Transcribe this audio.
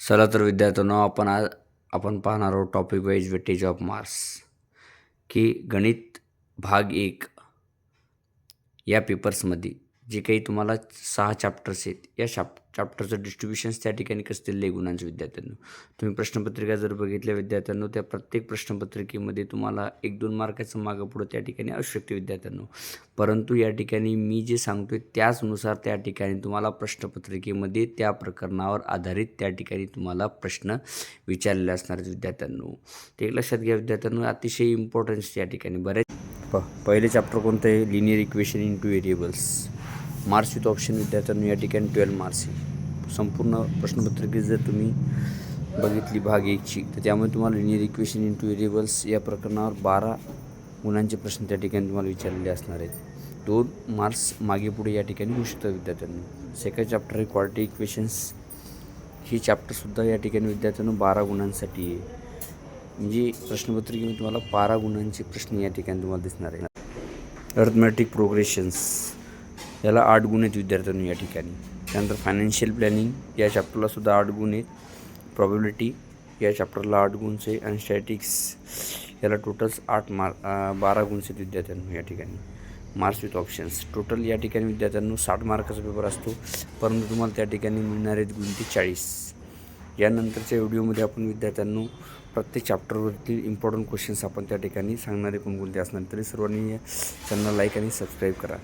चला तर विद्यार्थ्यांनो आपण आज आपण पाहणार आहोत topic wise weightage of marks की गणित भाग एक या पेपर्समध्ये जे काही तुम्हाला सहा चॅप्टर्स आहेत या शाप चॅप्टरचं डिस्ट्रीब्युशन्स त्या ठिकाणी कसं दिलेलं आहे विद्यार्थ्यांनो. तुम्ही प्रश्नपत्रिका जर बघितल्या विद्यार्थ्यांनो त्या प्रत्येक प्रश्नपत्रिकेमध्ये तुम्हाला एक दोन मार्काचं मागं पुढं त्या ठिकाणी असू शकते विद्यार्थ्यांनो. परंतु या ठिकाणी मी जे सांगतो आहे त्याचनुसार त्या ठिकाणी तुम्हाला प्रश्नपत्रिकेमध्ये त्या प्रकरणावर आधारित त्या ठिकाणी तुम्हाला प्रश्न विचारलेले असणार विद्यार्थ्यांनो. ते एक लक्षात घ्या विद्यार्थ्यांनो अतिशय इम्पॉर्टन्स या ठिकाणी. बरेच प पहिले चॅप्टर कोणतं आहे? Linear equation in two variables marks with option विद्यार्थ्यांनी या ठिकाणी ट्वेल्व मार्क्स आहे. संपूर्ण प्रश्नपत्रिकेत जर तुम्ही बघितली भाग एकची तर त्यामुळे तुम्हाला linear equation in two variables या प्रकरणावर बारा गुणांचे प्रश्न त्या ठिकाणी तुम्हाला विचारलेले असणार आहेत. दोन मार्क्स मागे पुढे या ठिकाणी होऊ शकतात विद्यार्थ्यांनी. सेकंड चॅप्टर आहे क्वालिटी इक्वेशन्स ही चॅप्टरसुद्धा या ठिकाणी विद्यार्थ्यांना बारा गुणांसाठी आहे. म्हणजे प्रश्नपत्रिकेमध्ये तुम्हाला बारा गुणांचे प्रश्न या ठिकाणी तुम्हाला दिसणार आहे अर्थमॅटिक प्रोग्रेशन्स याला आठ गुण आहेत विद्यार्थ्यांनी या ठिकाणी. त्यानंतर फायनान्शियल प्लॅनिंग या चॅप्टरला सुद्धा आठ गुण आहेत. प्रॉबिलिटी या चॅप्टरला आठ गुणच आहे आणि स्टॅटिक्स याला टोटल्स आठ मार्क बारा गुणच आहेत विद्यार्थ्यांनो या ठिकाणी. मार्क्स विथ ऑप्शन्स टोटल या ठिकाणी विद्यार्थ्यांना साठ मार्काचा पेपर असतो. परंतु तुम्हाला त्या ठिकाणी मिळणार आहेत गुण ते चाळीस. यानंतरच्या व्हिडिओमध्ये आपण विद्यार्थ्यांना प्रत्येक चॅप्टरवरती इम्पॉर्टंट क्वेश्चन्स आपण त्या ठिकाणी सांगणारे कोणकोणते असणार तरी सर्वांनी चॅनल लाईक आणि सबस्क्राईब करा.